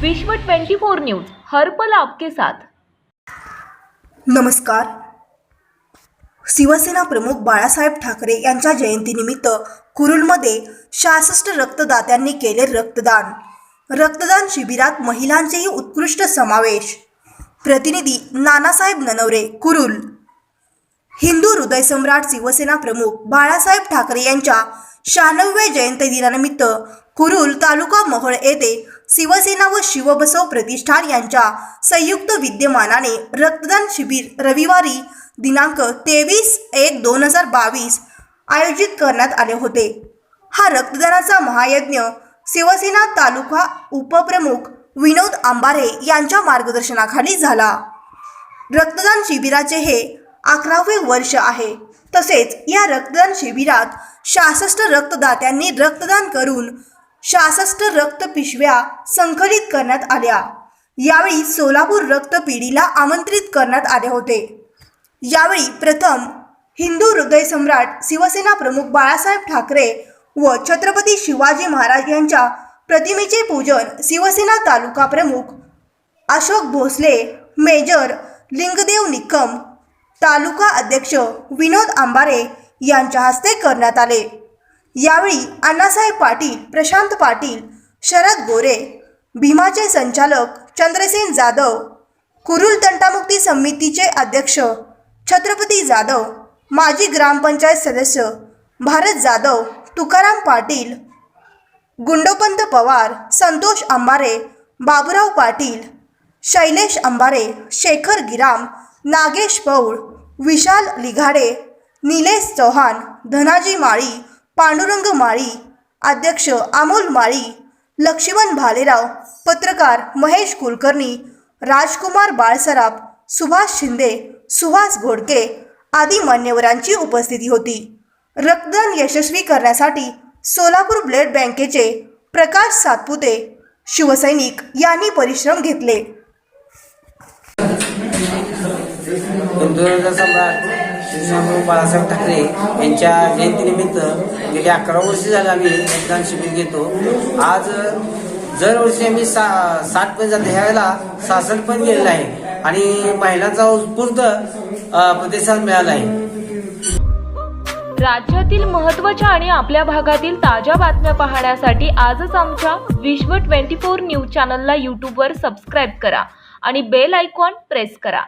विश्व 24 न्यूज हर्पल आपके साथ. नमस्कार. शिवसेना प्रमुख बाळासाहेब ठाकरे यांच्या जयंतीनिमित्त कुरुलमध्ये सहासष्ट रक्तदात्यांनी केले रक्तदान. रक्तदान शिबिरात महिलांचेही उत्कृष्ट समावेश. प्रतिनिधी नानासाहेब ननवरे कुरुल. हिंदू हृदयसम्राट शिवसेना प्रमुख बाळासाहेब ठाकरे यांच्या शहाण्णव्या जयंती दिनानिमित्त कुरुल तालुका मोहोळ येथे शिवसेना व शिवबसव प्रतिष्ठान यांच्या संयुक्त विद्यमानाने रक्तदान शिबिर रविवारी दिनांक तेवीस एक दोन हजार बावीस आयोजित करण्यात आले होते. हा रक्तदानाचा महायज्ञ शिवसेना तालुका उपप्रमुख विनोद आंबारे यांच्या मार्गदर्शनाखाली झाला. रक्तदान शिबिराचे हे अकरावे वर्ष आहे. तसेच या रक्तदान शिबिरात सहासष्ट रक्तदात्यांनी रक्तदान करून सहासष्ट रक्त पिशव्या संकलित करण्यात आल्या. यावेळी सोलापूर रक्तपिढीला आमंत्रित करण्यात आले होते. यावेळी प्रथम हिंदू हृदय सम्राट शिवसेना प्रमुख बाळासाहेब ठाकरे व छत्रपती शिवाजी महाराज यांच्या प्रतिमेचे पूजन शिवसेना तालुका प्रमुख अशोक भोसले मेजर लिंगदेव निकम तालुका अध्यक्ष विनोद आंबारे यांच्या हस्ते करण्यात आले. यावेळी अण्णासाहेब पाटील प्रशांत पाटील शरद गोरे भीमाचे संचालक चंद्रसेन जाधव कुरुल तंटामुक्ती समितीचे अध्यक्ष छत्रपती जाधव माजी ग्रामपंचायत सदस्य भारत जाधव तुकाराम पाटील गुंडोपंत पवार संतोष अंबारे बाबुराव पाटील शैलेश अंबारे शेखर गिराम नागेश पौळ विशाल लिघाडे निलेश चौहान धनाजी माळी पांडुरंग माळी अध्यक्ष अमोल माळी लक्ष्मण भालेराव पत्रकार महेश कुलकर्णी राजकुमार बाळसराफ सुभाष शिंदे सुहास घोडके आदी मान्यवरांची उपस्थिती होती. रक्तदान यशस्वी करण्यासाठी सोलापूर ब्लड बँकेचे प्रकाश सातपुते शिवसैनिक यांनी परिश्रम घेतले. हिंदू बाळासाहेब ठाकरे यांच्या जयंतीनिमित्त गेली अकरा वर्ष झालं आम्ही रक्तदान शिबिर घेतो. आज दरवर्षी आम्ही सा साठ पण जातो. ह्यावेळेला पण गेलेलं आहे आणि महिलांचा उत्स्फूर्त प्रतिसाद मिळाला आहे. राज्यातील महत्त्वाच्या आणि आपल्या भागातील ताज्या बातम्या पाहण्यासाठी आजच आमच्या विश्व 24 न्यूज चॅनलला यूट्यूबवर सबस्क्राईब करा आणि बेल आयकॉन प्रेस करा.